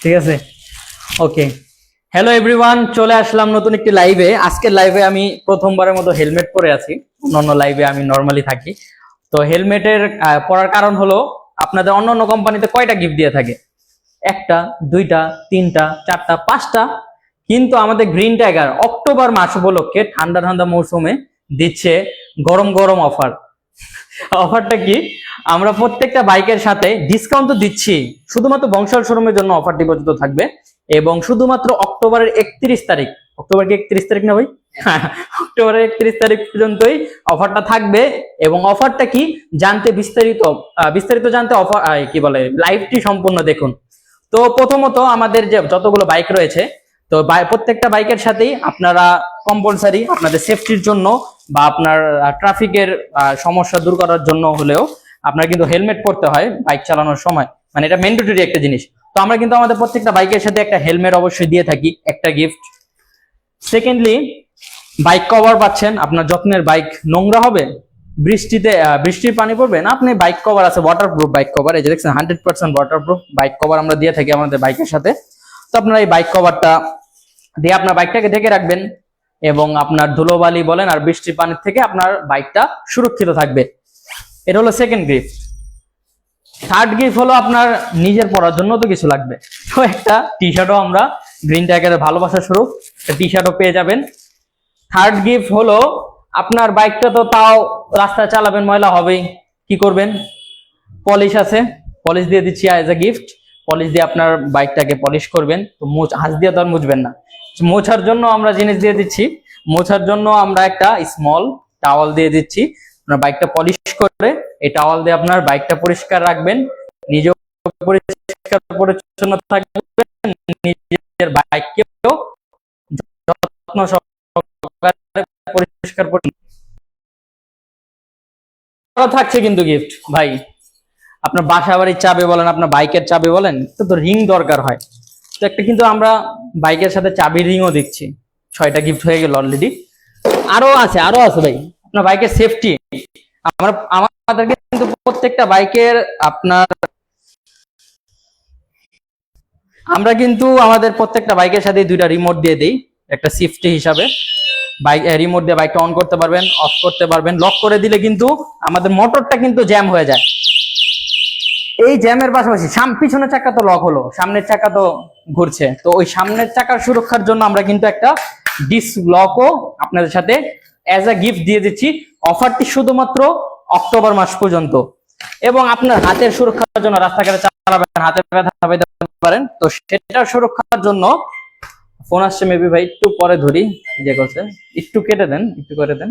ঠিক আছে? Okay hello everyone চলে আসলাম নতুন একটি লাইভে আজকের লাইভে আমি প্রথমবারের মতো হেলমেট পরে আছি। অন্য লাইভে আমি নর্মালি থাকি। তো হেলমেটের পরার কারণ হলো, আপনাদের অন্য অন্য কোম্পানিতে কয়টা গিফট দিয়ে থাকে? একটা, দুইটা, তিনটা, চারটা, পাঁচটা। কিন্তু আমাদের গ্রিন টাইগার অক্টোবর মাস উপলক্ষে ঠান্ডা ঠান্ডা মৌসুমে দিচ্ছে গরম গরম অফার অফারটা কি? আমরা প্রত্যেকটা বাইকের সাথে ডিসকাউন্ট তো দিচ্ছি। শুধুমাত্র বংশাল শোরুমের জন্য অফারটি পর্যন্ত থাকবে। এবং শুধুমাত্র অক্টোবরের একত্রিশ তারিখ। অক্টোবর কি একত্রিশ তারিখ না ভাই? অক্টোবরের একত্রিশ তারিখ পর্যন্তই অফারটা থাকবে। এবং অফারটা কি? জানতে বিস্তারিত বিস্তারিত জানতে অফার কি বলে লাইভটি সম্পূর্ণ দেখুন। তো প্রথমত আমাদের যে যতগুলো বাইক রয়েছে, তো প্রত্যেকটা বাইকের সাথেই আপনারা কম্পালসারি আপনাদের সেফটির জন্য বা আপনার ট্রাফিকের সমস্যা দূর করার জন্য হলেও আপনার কিন্তু হেলমেট পরতে হয় বাইক চালানোর সময়। মানে এটা ম্যান্ডেটরি একটা জিনিস। তো আমরা কিন্তু আমাদের প্রত্যেকটা বাইকের সাথে একটা হেলমেট অবশ্যই দিয়ে থাকি, একটা গিফট সেকেন্ডলি বাইক কভার পাচ্ছেন, আপনার যত্নের বাইক নোংরা হবে, বৃষ্টিতে বৃষ্টির পানি পড়বে না, আপনি বাইক কভার আছে ওয়াটারপ্রুফ বাইক কভার এই যে দেখছেন hundred percent waterproof bike cover আমরা দিয়ে থাকি আমাদের বাইকের সাথে। তো আপনারা এই বাইক কভারটা দিয়ে আপনার বাইকটাকে ঢেকে রাখবেন। এবং আপনার ধুলোবালি বলেন আর বৃষ্টির পানির থেকে আপনার বাইকটা সুরক্ষিত থাকবে। এটা হলো সেকেন্ড গিফট থার্ড গিফট হলো আপনার নিজের পড়ার জন্য তো কিছু লাগবে। তো একটা টি শার্টও আমরা গ্রিন টাইগারের ভালোবাসা স্বরূপ টি শার্টও পেয়ে যাবেন। থার্ড গিফট হলো আপনার বাইকটা তো তাও রাস্তায় চালাবেন, ময়লা হবেই। কি করবেন? পলিশ আছে। পলিশ দিয়ে দিচ্ছি অ্যাজ এ গিফট পলিশ দিয়ে আপনার বাইকটাকে পলিশ করবেন। তো মোচ হাঁস দিয়ে তো আর মুছবেন না। মোছার জন্য আমরা জিনিস দিয়ে দিচ্ছি। মোছার জন্য আমরা একটা স্মল টাওয়াল দিয়ে দিচ্ছি। আপনার বাইকটা পলিশ করে এই টাওয়াল দিয়ে আপনার বাইকটা পরিষ্কার রাখবেন। নিজেও পরিষ্কার পরিচ্ছন্ন থাকবেন। নিজের বাইককেও যত্ন সহকারে পরিষ্কার থাকছে কিন্তু গিফট ভাই। আপনার বাসা বাড়ির চাবি বলেন, আপনার বাইকের চাবি বলেন, তো রিং দরকার হয়। তো একটা কিন্তু আমরা বাইকের সাথে চাবি রিংও দিচ্ছি ছয়টা গিফট হয়ে গেল অলরেডি আরও আছে আরও আছে ভাই। আপনার বাইকের সেফটি আমরা আমাদের কিন্তু প্রত্যেকটা বাইকের আপনার আমরা কিন্তু আমাদের প্রত্যেকটা বাইকের সাথে দুইটা রিমোট দিয়ে দিই, একটা সেফটি হিসাবে। বাইক রিমোট দিয়ে বাইকটা অন করতে পারবেন অফ করতে পারবেন লক করে দিলে কিন্তু আমাদের মোটরটা কিন্তু জ্যাম হয়ে যায়। এই জ্যামের পাশাপাশি সাম পিছনের চাকা তো লক হলো, সামনের চাকা তো ঘুরছে। তো ওই সামনের চাকার সুরক্ষার জন্য আমরা কিন্তু একটা ডিস্ক লকও আপনাদের সাথে অ্যাজ আ গিফট দিয়ে দিচ্ছি। অফারটি শুধুমাত্র অক্টোবর মাস পর্যন্ত। এবং আপনার হাতের সুরক্ষার জন্য রাস্তাঘাটে চালাবেন হাতে ব্যথা পারেন। তো সেটার সুরক্ষার জন্য ফোন আসছে মেবি ভাই, একটু পরে ধরি। যে করছে, একটু কেটে দেন, একটু করে দেন।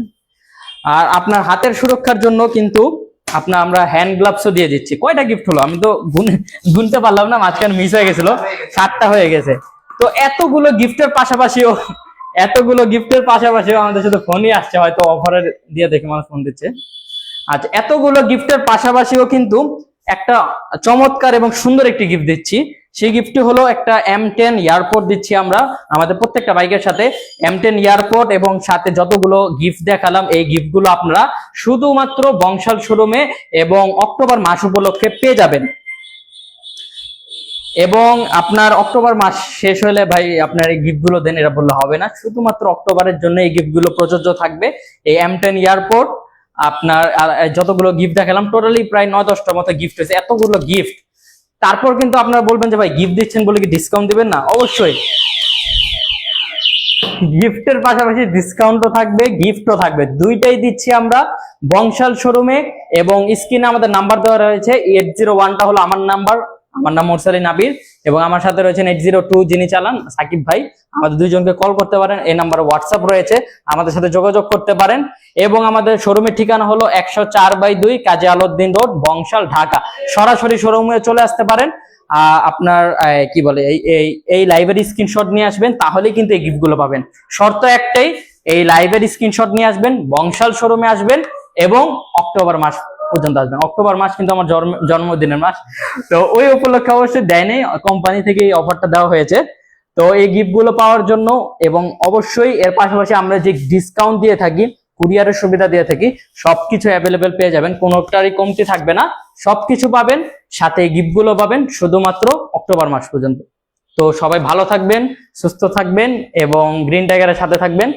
আর আপনার হাতের সুরক্ষার জন্য কিন্তু আপনার আমরা হ্যান্ড গ্লাভসও দিয়ে দিচ্ছি। কয়টা গিফট হলো? আমি তো গুনতে পারলাম না মাঝখানে মিস হয়ে গেছিল। সাতটা হয়ে গেছে। তো এতগুলো গিফটের পাশাপাশিও এতগুলো গিফটের পাশাপাশিও আমাদের সাথে ফোনই আসছে হয়তো অফারের দিয়ে দেখে মানুষ ফোন দিচ্ছে। আচ্ছা এতগুলো গিফটের পাশাপাশিও কিন্তু একটা চমৎকার এবং সুন্দর একটি গিফট দিচ্ছি। সেই গিফটটি হলো একটা এম টেন এয়ারপোর্ট দিচ্ছি আমরা। আমাদের প্রত্যেকটা বাইকের সাথে এম টেন এয়ারপোর্ট এবং সাথে যতগুলো গিফট দেখালাম, এই গিফটগুলো আপনারা শুধুমাত্র বংশাল শোরুমে এবং অক্টোবর মাস উপলক্ষে পেয়ে যাবেন। এবং আপনার অক্টোবর মাস শেষ হলে ভাই আপনার এই গিফটগুলো দেন এটা বললে হবে না। শুধুমাত্র অক্টোবরের জন্য এই গিফটগুলো প্রযোজ্য থাকবে। এই এম টেন এয়ারপোর্ট আপনার যতগুলো গিফট দেখালাম টোটালি প্রায় নয় দশটার মতো গিফট হয়েছে। এতগুলো গিফট তারপর কিন্তু আপনারা বলবেন যে, ভাই গিফট দিচ্ছেন বলে কি ডিসকাউন্ট দিবেন না? অবশ্যই। গিফটের পাশাপাশি ডিসকাউন্টও থাকবে গিফটও থাকবে। দুইটাই দিচ্ছি আমরা বংশাল শোরুমে এবং স্ক্রিনে আমাদের নাম্বার দেওয়া রয়েছে এইট জিরো ওয়ানটা হলো আমার নাম্বার আমার নাম মোরসালি নাবির এবং আমার সাথে রয়েছেন এইট জিরো টু যিনি চালান, সাকিব ভাই। আমাদের দুইজনকে কল করতে পারেন, এই নাম্বারে হোয়াটসঅ্যাপ রয়েছে। আমাদের সাথে যোগাযোগ করতে পারেন এবং আমাদের শোরুমের ঠিকানা হলো একশো চার বাই দুই কাজী আলউদ্দিন রোড, বংশাল, ঢাকা। সরাসরি শোরুমে চলে আসতে পারেন। আপনার কি বলে, এই এই লাইভের স্ক্রিনশট নিয়ে আসবেন, তাহলেই কিন্তু এই গিফটগুলো পাবেন। শর্ত একটাই, এই লাইভের স্ক্রিনশট নিয়ে আসবেন, বংশাল শোরুমে আসবেন এবং অক্টোবর মাস পর্যন্ত আসবেন অক্টোবর মাস কিন্তু আমার জন্ম- জন্মদিনের মাস। তো ওই উপলক্ষে অবশ্যই দেয়নি, কোম্পানি থেকে এই অফারটা দেওয়া হয়েছে। তো এই গিফটগুলো পাওয়ার জন্য এবং অবশ্যই এর পাশাপাশি আমরা যে ডিসকাউন্ট দিয়ে থাকি কুরিয়ারের সুবিধা দিয়ে থাকি, সবকিছু অ্যাভেলেবেল পেয়ে যাবেন। কোনোটারই কমতি থাকবে না। সবকিছু পাবেন, সাথে গিফটগুলো পাবেন শুধুমাত্র অক্টোবর মাস পর্যন্ত। তো সবাই ভালো থাকবেন, সুস্থ থাকবেন এবং গ্রিন টাইগারের সাথে থাকবেন।